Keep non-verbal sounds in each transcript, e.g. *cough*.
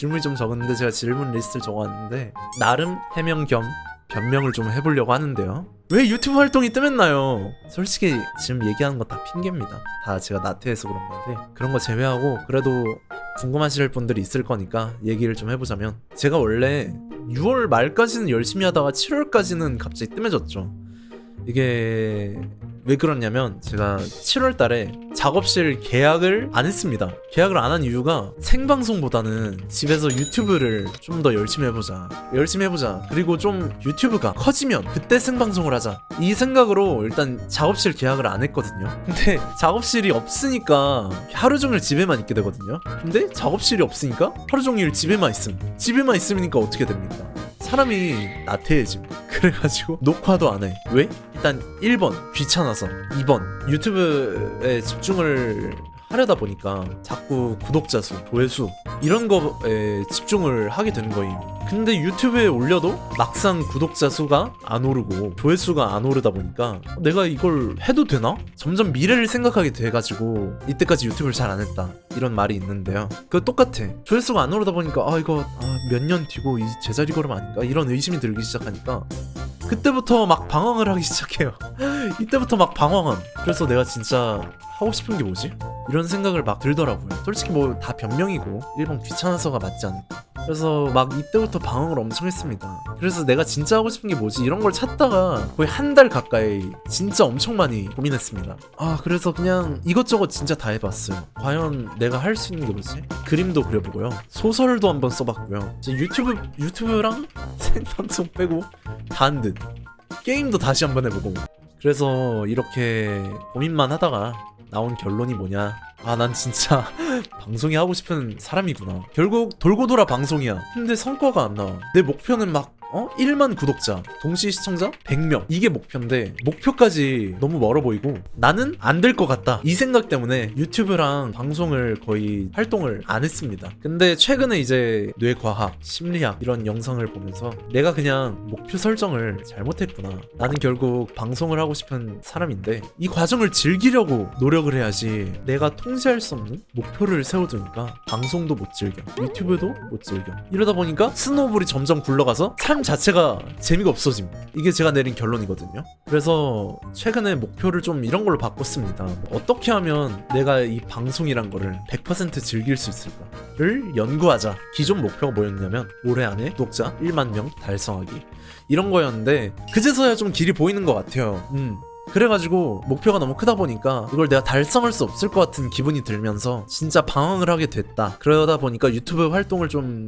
질문이 좀 적었는데 제가 질문 리스트를 적어왔는데 나름 해명 겸 변명을 좀 해보려고 하는데요. 왜 유튜브 활동이 뜸했나요? 솔직히 지금 얘기하는 거 다 핑계입니다. 다 제가 나태해서 그런 건데 그런 거 제외하고 그래도 궁금하실 분들이 있을 거니까 얘기를 좀 해보자면 제가 원래 6월 말까지는 열심히 하다가 7월까지는 갑자기 뜸해졌죠. 이게 왜 그러냐면 제가 7월 달에 작업실 계약을 안 했습니다. 계약을 안 한 이유가 생방송보다는 집에서 유튜브를 좀 더 열심히 해보자. 열심히 해보자. 그리고 좀 유튜브가 커지면 그때 생방송을 하자. 이 생각으로 일단 작업실 계약을 안 했거든요. *laughs* 근데 작업실이 없으니까 하루 종일 집에만 있게 되거든요. 근데 작업실이 없으니까 하루 종일 집에만 있음. 집에만 있으니까 어떻게 됩니까? 사람이 나태해짐. *laughs* 그래가지고 녹화도 안 해. 왜? 일단 1번 귀찮아서 2번 유튜브에 집중을 하려다 보니까 자꾸 구독자 수, 조회수 이런 거에 집중을 하게 되는 거임. 근데 유튜브에 올려도 막상 구독자 수가 안 오르고 조회수가 안 오르다 보니까 내가 이걸 해도 되나? 점점 미래를 생각하게 돼가지고 이때까지 유튜브를 잘 안 했다 이런 말이 있는데요. 그 똑같아. 조회수가 안 오르다 보니까 아 이거 몇년 뒤고 이 제자리 걸음 아닌가 이런 의심이 들기 시작하니까 그때부터 막 방황을 하기 시작해요. *laughs* 이때부터 막 방황함. 그래서 내가 진짜 하고 싶은 게 뭐지? 이런 생각을 막 들더라고요. 솔직히 뭐 다 변명이고 1번 귀찮아서가 맞지 않을까. 그래서 막 이때부터 방황을 엄청 했습니다. 그래서 내가 진짜 하고 싶은 게 뭐지? 이런 걸 찾다가 거의 한 달 가까이 진짜 엄청 많이 고민했습니다. 아, 그래서 그냥 이것저것 진짜 다 해봤어요. 과연 내가 할 수 있는 게 뭐지? 그림도 그려보고요. 소설도 한번 써봤고요. 이제 유튜브, 유튜브랑 *laughs* 생방송 빼고 다 한 듯. 게임도 다시 한번 해보고. 그래서 이렇게 고민만 하다가 나온 결론이 뭐냐. 아, 난 진짜 *laughs* 방송이 하고 싶은 사람이구나. 결국 돌고 돌아 방송이야. 근데 성과가 안 나와. 내 목표는 막 어? 1만 구독자, 동시 시청자 100명. 이게 목표인데 목표까지 너무 멀어 보이고 나는 안 될 것 같다. 이 생각 때문에 유튜브랑 방송을 거의 활동을 안 했습니다. 근데 최근에 이제 뇌과학, 심리학 이런 영상을 보면서 내가 그냥 목표 설정을 잘못했구나. 나는 결국 방송을 하고 싶은 사람인데 이 과정을 즐기려고 노력을 해야지 내가 통제할 수 없는 목표를 세워두니까 방송도 못 즐겨. 유튜브도 못 즐겨. 이러다 보니까 스노우볼이 점점 굴러가서 삶 자체가 재미가 없어짐. 이게 제가 내린 결론이거든요. 그래서 최근에 목표를 좀 이런 걸로 바꿨습니다. 어떻게 하면 내가 이 방송이란 거를 100% 즐길 수 있을까를 연구하자. 기존 목표가 뭐였냐면 올해 안에 구독자 1만 명 달성하기. 이런 거였는데 그제서야 좀 길이 보이는 것 같아요. 음. 그래가지고 목표가 너무 크다 보니까 이걸 내가 달성할 수 없을 것 같은 기분이 들면서 진짜 방황을 하게 됐다. 그러다 보니까 유튜브 활동을 좀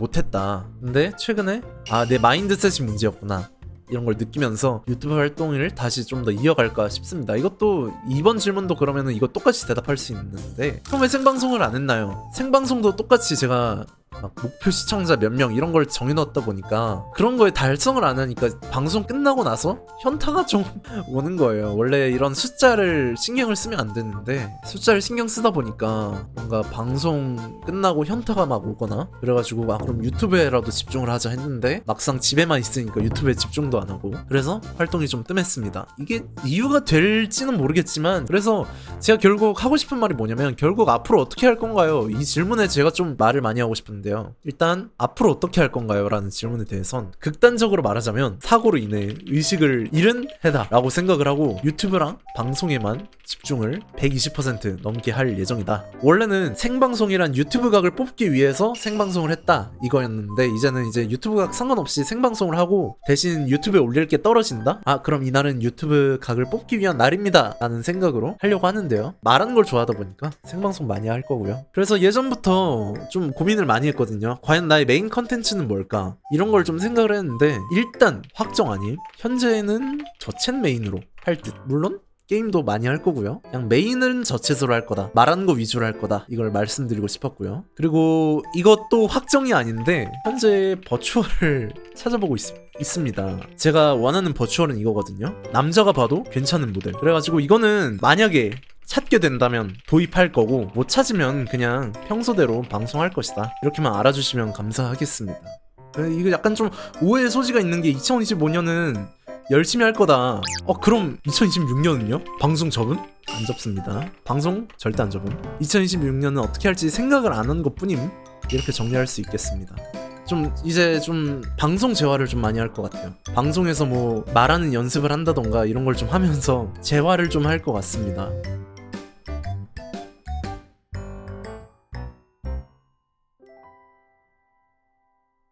못했다. 근데 최근에 아 내 마인드셋이 문제였구나. 이런 걸 느끼면서 유튜브 활동을 다시 좀 더 이어갈까 싶습니다. 이것도 이번 질문도 그러면은 이거 똑같이 대답할 수 있는데 왜 생방송을 안 했나요? 생방송도 똑같이 제가 막 목표 시청자 몇 명 이런 걸 정해놨다 보니까 그런 거에 달성을 안 하니까 방송 끝나고 나서 현타가 좀 *laughs* 오는 거예요. 원래 이런 숫자를 신경을 쓰면 안 되는데 숫자를 신경 쓰다 보니까 뭔가 방송 끝나고 현타가 막 오거나 그래가지고 아 그럼 유튜브에라도 집중을 하자 했는데 막상 집에만 있으니까 유튜브에 집중도 안 하고 그래서 활동이 좀 뜸했습니다. 이게 이유가 될지는 모르겠지만 그래서 제가 결국 하고 싶은 말이 뭐냐면 결국 앞으로 어떻게 할 건가요? 이 질문에 제가 좀 말을 많이 하고 싶은데요. 일단 앞으로 어떻게 할 건가요? 라는 질문에 대해선 극단적으로 말하자면 사고로 인해 의식을 잃은 해다라고 생각을 하고 유튜브랑 방송에만 집중을 120% 넘게 할 예정이다. 원래는 생방송이란 유튜브 각을 뽑기 위해서 생방송을 했다 이거였는데 이제는 이제 유튜브 각 상관없이 생방송을 하고 대신 유튜브에 올릴 게 떨어진다? 아 그럼 이날은 유튜브 각을 뽑기 위한 날입니다 라는 생각으로 하려고 하는데 요 말하는 걸 좋아하다 보니까 생방송 많이 할 거고요 그래서 예전부터 좀 고민을 많이 했거든요 과연 나의 메인 컨텐츠는 뭘까 이런 걸 좀 생각을 했는데 일단 확정 아님 현재는 저챗 메인으로 할 듯 물론 게임도 많이 할 거고요. 그냥 메인은 저챗으로 할 거다. 말하는 거 위주로 할 거다. 이걸 말씀드리고 싶었고요. 그리고 이것도 확정이 아닌데 현재 버추얼을 찾아보고 있, 있습니다. 제가 원하는 버추얼은 이거거든요. 남자가 봐도 괜찮은 모델. 그래가지고 이거는 만약에 찾게 된다면 도입할 거고 못 찾으면 그냥 평소대로 방송할 것이다. 이렇게만 알아주시면 감사하겠습니다. 그, 이거 약간 좀 오해의 소지가 있는 게 2025년은 열심히 할 거다. 어 그럼 2026년은요? 방송 접음? 안 접습니다. 방송 절대 안 접음. 2026년은 어떻게 할지 생각을 안 한 것 뿐임. 이렇게 정리할 수 있겠습니다. 좀 이제 좀 방송 재활을 좀 많이 할 것 같아요. 방송에서 뭐 말하는 연습을 한다던가 이런 걸 좀 하면서 재활을 좀 할 것 같습니다.